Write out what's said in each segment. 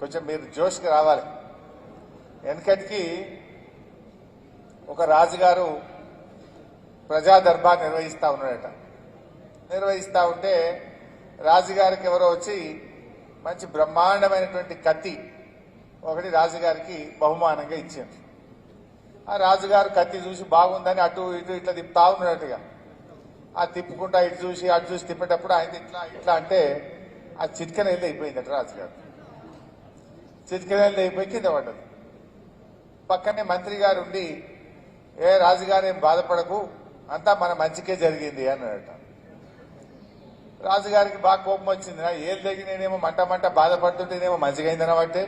కొంచెం మీరు జోష్కి రావాలి. వెనకటికి ఒక రాజుగారు ప్రజా దర్బార్ నిర్వహిస్తా ఉన్నాడట. నిర్వహిస్తూ ఉంటే రాజుగారికి ఎవరో వచ్చి మంచి బ్రహ్మాండమైనటువంటి కత్తి ఒకటి రాజుగారికి బహుమానంగా ఇచ్చింది ఆ రాజుగారు కత్తి చూసి బాగుందని అటు ఇటు ఇట్లా తిప్పుతా ఉన్నట్టుగా ఆ తిప్పుకుంటా ఇటు చూసి అటు చూసి తిప్పేటప్పుడు ఆయన ఇట్లా ఇట్లా అంటే ఆ చిట్కన వెళ్ళి అయిపోయిందట రాజుగారు. చిట్కన అయిపోయి కింద పడ్డది. పక్కనే మంత్రి గారు ఉండి ఏ రాజుగారు ఏం బాధపడకు అంతా మన మంచికే జరిగింది అన్నాడట రాజుగారికి బాగా కోపం వచ్చింది ఏది తగినేనేమో మంట మంట బాధపడుతుంటేనేమో మంచిగా అయిందనబట్టే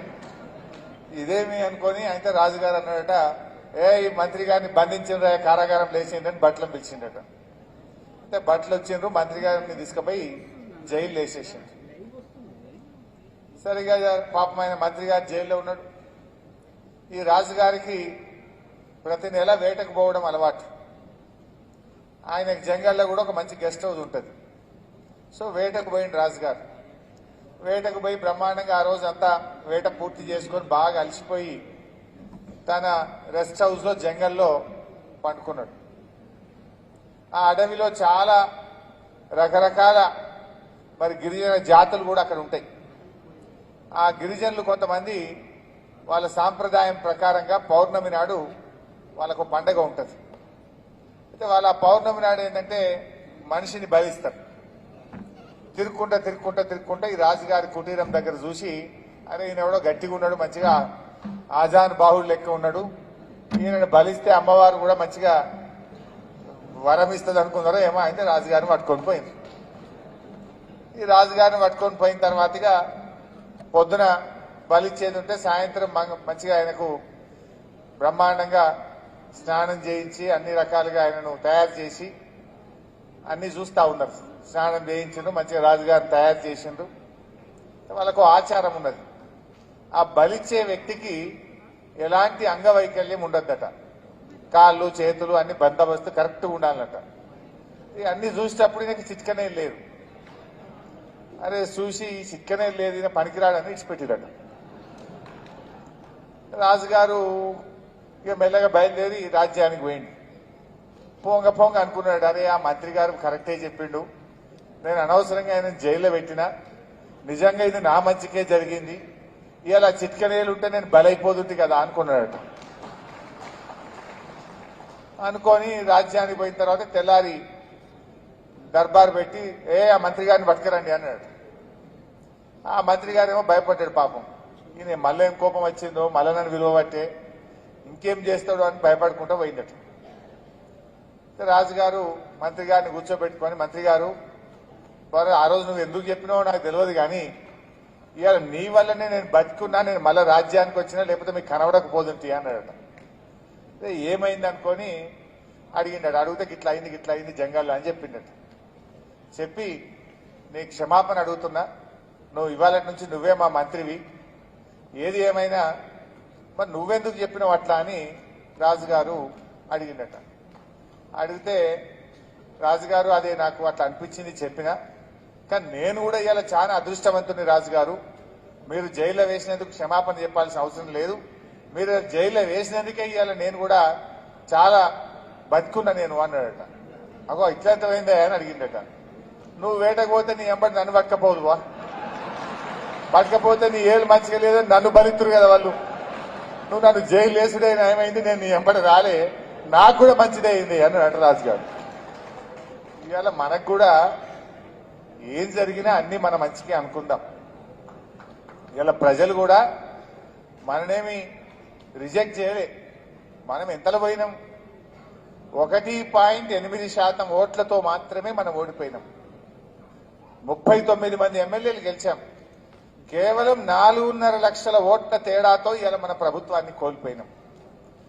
ఇదేమి అనుకొని అయితే రాజుగారు అన్నాడట ఏ ఈ మంత్రి గారిని బంధించిన కారాగారం లేచిండ్రని బట్టలు పిలిచిండట అంటే బట్టలు వచ్చిండ్రు మంత్రి గారిని తీసుకుపోయి జైలు వేసేసిండ్రు. సరిగా పాపమైన మంత్రి గారు జైల్లో ఉన్నాడు. ఈ రాజుగారికి ప్రతి నెల వేటకు పోవడం అలవాటు. ఆయనకు జంగల్లో కూడా ఒక మంచి గెస్ట్ హౌస్ ఉంటుంది. సో వేటకు పోయింది రాజుగారు. వేటకు పోయి బ్రహ్మాండంగా ఆ రోజు అంతా వేట పూర్తి చేసుకొని బాగా అలసిపోయి తన రెస్ట్ హౌస్లో జంగల్లో పండుకున్నాడు. ఆ అడవిలో చాలా రకరకాల మరి గిరిజన జాతులు కూడా అక్కడ ఉంటాయి. ఆ గిరిజనులు కొంతమంది వాళ్ళ సాంప్రదాయం ప్రకారంగా పౌర్ణమి నాడు వాళ్ళకు పండగ ఉంటుంది. అయితే వాళ్ళ పౌర్ణమి నాడు ఏంటంటే మనిషిని బలిస్తారు తిరుక్కుంటా తిరుక్కుంటా తిరుక్కుంటా ఈ రాజుగారి కుటీరం దగ్గర చూసి అరే ఈయన ఎవడో గట్టిగా ఉన్నాడు మంచిగా ఆజాన్ బాహుడు లెక్క ఉన్నాడు. ఈయనను బలిస్తే అమ్మవారు కూడా మంచిగా వరం ఇస్తుంది అనుకున్నారో ఏమో అయితే రాజుగారిని పట్టుకొని పోయింది. ఈ రాజుగారిని పట్టుకొని పోయిన తర్వాతగా పొద్దున బలిచ్చేది ఉంటే సాయంత్రం మంచిగా ఆయనకు బ్రహ్మాండంగా స్నానం చేయించి అన్ని రకాలుగా ఆయనను తయారు చేసి అన్ని చూస్తా ఉన్నారు. స్నానం చేయించిండ్రు మంచిగా రాజుగారిని తయారు చేసిండ్రు. వాళ్ళకు ఆచారం ఉన్నది. ఆ బలిచ్చే వ్యక్తికి ఎలాంటి అంగవైకల్యం ఉండద్దట. కాళ్ళు చేతులు అన్ని బందోబస్తు కరెక్ట్గా ఉండాలట అన్ని చూసేటప్పుడు నాకు చిట్కనే లేదు. అరే చూసి ఈ లేదు ఈయన పనికిరాడని ఇచ్చిపెట్టిరట రాజుగారు ఇక మెల్లగా బయలుదేరి రాజ్యానికి పోయింది పోంగ పొంగ అనుకున్నాడు అరే ఆ మంత్రి గారు కరెక్టే చెప్పిండు. నేను అనవసరంగా ఆయన జైల్లో పెట్టిన. నిజంగా ఇది నా మంచికే జరిగింది. ఇలా చిట్కనేలు ఉంటే నేను బలైపోతుంది కదా అనుకున్నాడట. అనుకొని రాజ్యానికి పోయిన తర్వాత తెల్లారి దర్బార్ పెట్టి ఏ ఆ మంత్రి గారిని పట్టుకురండి అన్నాడు. ఆ మంత్రి గారేమో భయపడ్డాడు పాపం. ఈయన మళ్ళీ ఏం కోపం వచ్చిందో మళ్ళీ నన్ను విలువ పట్టే ఇంకేం చేస్తాడు అని భయపడుకుంటూ పోయిందట. రాజుగారు మంత్రి గారిని కూర్చోబెట్టుకొని మంత్రి గారు ఆ రోజు నువ్వు ఎందుకు చెప్పినావో నాకు తెలియదు కానీ ఇవాళ నీ వల్లనే నేను బతుకున్నా నేను మళ్ళీ రాజ్యానికి వచ్చినా లేకపోతే మీకు కనబడకపోతుంది అన్నాడట. అదే ఏమైంది అనుకొని అడిగిండాడు అడిగితే గిట్లా అయింది గిట్లా అయింది జంగాల్లో అని చెప్పిండట. చెప్పి నీ క్షమాపణ అడుగుతున్నా నువ్వు ఇవాళ నుంచి నువ్వే మా మంత్రివి. ఏది ఏమైనా మరి నువ్వెందుకు చెప్పినావు అట్లా అని రాజుగారు అడిగిండట. అడిగితే రాజుగారు అదే నాకు అట్లా అనిపించింది చెప్పిన. కానీ నేను కూడా ఇవాళ చాలా అదృష్టవంతుని రాజుగారు. మీరు జైల్లో వేసినందుకు క్షమాపణ చెప్పాల్సిన అవసరం లేదు. మీరు జైల్లో వేసినందుకే ఇవాళ నేను కూడా చాలా బతుకున్నా నేను అన్నాడట. అగో ఇట్లా ఇట్లంతమైందా అని అడిగిండట. నువ్వు వేటకు పోతే నీ ఎంబడి నన్ను పట్టకపోదు పట్టకపోతే నీ ఏళ్ళు మంచిగా లేదని నన్ను బలిత్తురు కదా వాళ్ళు. నువ్వు నన్ను జైలు వేసుడే ఏమైంది? నేను నీ ఎంబడి రాలే. నాకు కూడా మంచిదే అయింది అని నటరాజు గారు. ఇవాళ మనకు కూడా ఏం జరిగినా అన్ని మన మంచికి అనుకుందాం. ఇవాళ ప్రజలు కూడా మననేమి రిజెక్ట్ చేయలే. మనం ఎంతలో పోయినాం? ఒకటి పాయింట్ ఎనిమిది శాతం ఓట్లతో మాత్రమే మనం ఓడిపోయినాం. ముప్పై తొమ్మిది మంది ఎమ్మెల్యేలు గెలిచాం. కేవలం నాలుగున్నర లక్షల ఓట్ల తేడాతో ఇలా మన ప్రభుత్వాన్ని కోల్పోయినాం.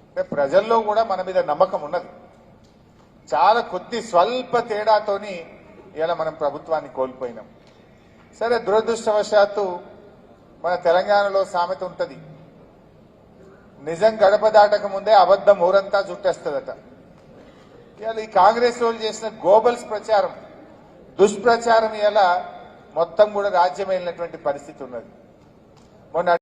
అంటే ప్రజల్లో కూడా మన మీద నమ్మకం ఉన్నది. చాలా కొద్ది స్వల్ప తేడాతోని ఇలా మనం ప్రభుత్వాన్ని కోల్పోయినాం. సరే దురదృష్టవశాత్తు మన తెలంగాణలో సామెత ఉంటుంది. నిజం గడప దాటక ముందే అబద్ధం ఊరంతా చుట్టేస్తుందట. ఇవాళ ఈ కాంగ్రెస్ వాళ్ళు చేసిన గోబల్స్ ప్రచారం దుష్ప్రచారం ఇలా మొత్తం కూడా రాజ్యమైనటువంటి పరిస్థితి ఉన్నది. మొన్న